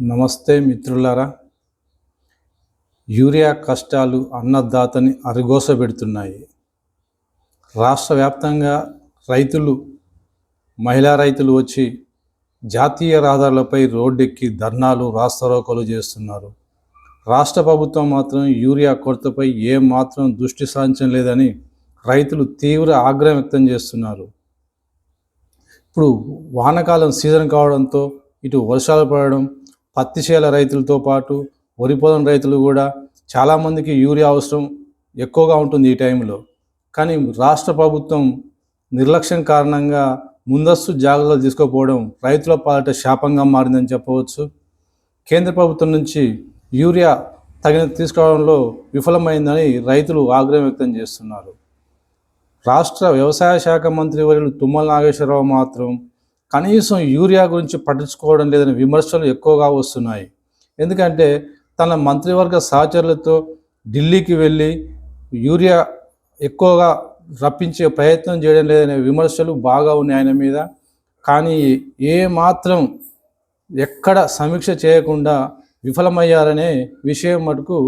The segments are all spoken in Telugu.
నమస్తే మిత్రులారా. యూరియా కష్టాలు అన్నదాతని అరిగోసబెడుతున్నాయి రాష్ట్ర వ్యాప్తంగా రైతులు మహిళా రైతులు వచ్చి జాతీయ రహదారులపై రోడ్డెక్కి ధర్నాలు రాస్తారోకోలు చేస్తున్నారు. రాష్ట్ర ప్రభుత్వం మాత్రం యూరియా కొరతపై ఏ మాత్రం దృష్టి సారించడం లేదని రైతులు తీవ్ర ఆగ్రహం వ్యక్తం చేస్తున్నారు. ఇప్పుడు వానకాలం సీజన్ కావడంతో ఇటు వర్షాలు పడడం పత్తి చేల రైతులతో పాటు వరి పొలం రైతులు కూడా చాలామందికి యూరియా అవసరం ఎక్కువగా ఉంటుంది ఈ టైంలో. కానీ రాష్ట్ర ప్రభుత్వం నిర్లక్ష్యం కారణంగా ముందస్తు జాగ్రత్తలు తీసుకోకపోవడం రైతుల పాలిట శాపంగా మారిందని చెప్పవచ్చు. కేంద్ర ప్రభుత్వం నుంచి యూరియా తగిన తీసుకోవడంలో విఫలమైందని రైతులు ఆగ్రహం వ్యక్తం చేస్తున్నారు. రాష్ట్ర వ్యవసాయ శాఖ మంత్రి వర్యులు తుమ్మల నాగేశ్వరరావు మాత్రం కనీసం యూరియా గురించి పట్టించుకోవడం లేదని విమర్శలు ఎక్కువగా వస్తున్నాయి. ఎందుకంటే తన మంత్రివర్గ సహచరులతో ఢిల్లీకి వెళ్ళి యూరియా ఎక్కువగా రప్పించే ప్రయత్నం చేయడం లేదనే విమర్శలు బాగా ఉన్నాయి ఆయన మీద. కానీ ఏ మాత్రం ఎక్కడ సమీక్ష చేయకుండా విఫలమయ్యారనే విషయం మటుకు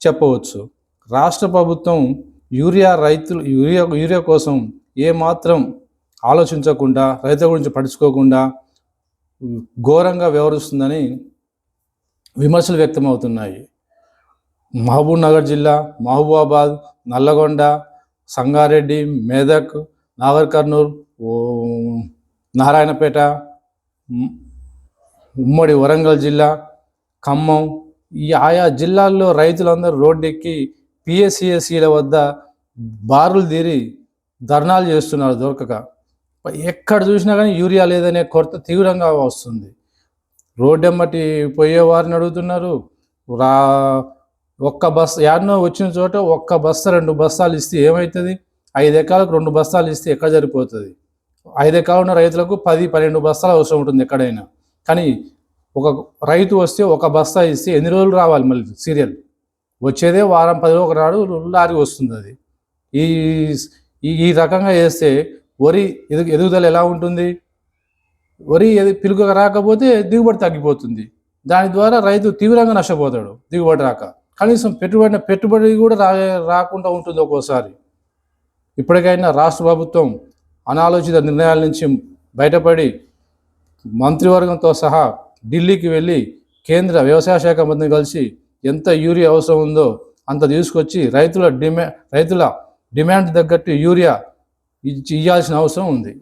చెప్పవచ్చు. రాష్ట్ర ప్రభుత్వం యూరియా రైతులు యూరియా యూరియా కోసం ఏ మాత్రం ఆలోచించకుండా రైతుల గురించి పడుచుకోకుండా ఘోరంగా వ్యవహరిస్తుందని విమర్శలు వ్యక్తమవుతున్నాయి. మహబూబ్ నగర్ జిల్లా మహబూబాబాద్ నల్లగొండ సంగారెడ్డి మేదక్ నాగర్ కర్నూలు నారాయణపేట ఉమ్మడి వరంగల్ జిల్లా ఖమ్మం ఈ ఆయా జిల్లాల్లో రైతులందరూ రోడ్డెక్కి పిఎస్సిఎస్సీల వద్ద బారులు తీరి ధర్నాలు చేస్తున్నారు దొరకక. ఎక్కడ చూసినా కానీ యూరియా లేదనే కొరత తీవ్రంగా వస్తుంది. రోడ్డెమ్మటి పోయేవారిని అడుగుతున్నారు. రా ఒక్క బస్ యాడ్నో వచ్చిన చోట ఒక్క బస్తా రెండు బస్తాలు ఇస్తే ఏమవుతుంది ఐదు ఎకరాలకు రెండు బస్తాలు ఇస్తే ఎక్కడ సరిపోతుంది? ఐదు ఎకరాలు ఉన్న రైతులకు పది పన్నెండు బస్తాలు అవసరం ఉంటుంది ఎక్కడైనా. కానీ ఒక రైతు వస్తే ఒక బస్తా ఇస్తే ఎన్ని రోజులు రావాలి మళ్ళీ సీరియల్? వచ్చేదే వారం పది ఒక నాడు లారీ వస్తుంది అది. ఈ ఈ- ఈ రకంగా చేస్తే వరి ఎదు ఎదుగుదల ఎలా ఉంటుంది? వరి ఎది పిలుక రాకపోతే దిగుబడి తగ్గిపోతుంది. దాని ద్వారా రైతు తీవ్రంగా నష్టపోతాడు దిగుబడి రాక. కనీసం పెట్టుబడిన పెట్టుబడి కూడా రా రాకుండా ఉంటుంది ఒక్కోసారి. ఇప్పటికైనా రాష్ట్ర ప్రభుత్వం అనాలోచిత నిర్ణయాల నుంచి బయటపడి మంత్రివర్గంతో సహా ఢిల్లీకి వెళ్ళి కేంద్ర వ్యవసాయ శాఖ మంత్రిని కలిసి ఎంత యూరియా అవసరం ఉందో అంత తీసుకొచ్చి రైతుల డిమా రైతుల డిమాండ్ తగ్గట్టు యూరియా ఇవ్వాల్సిన అవసరం ఉంది.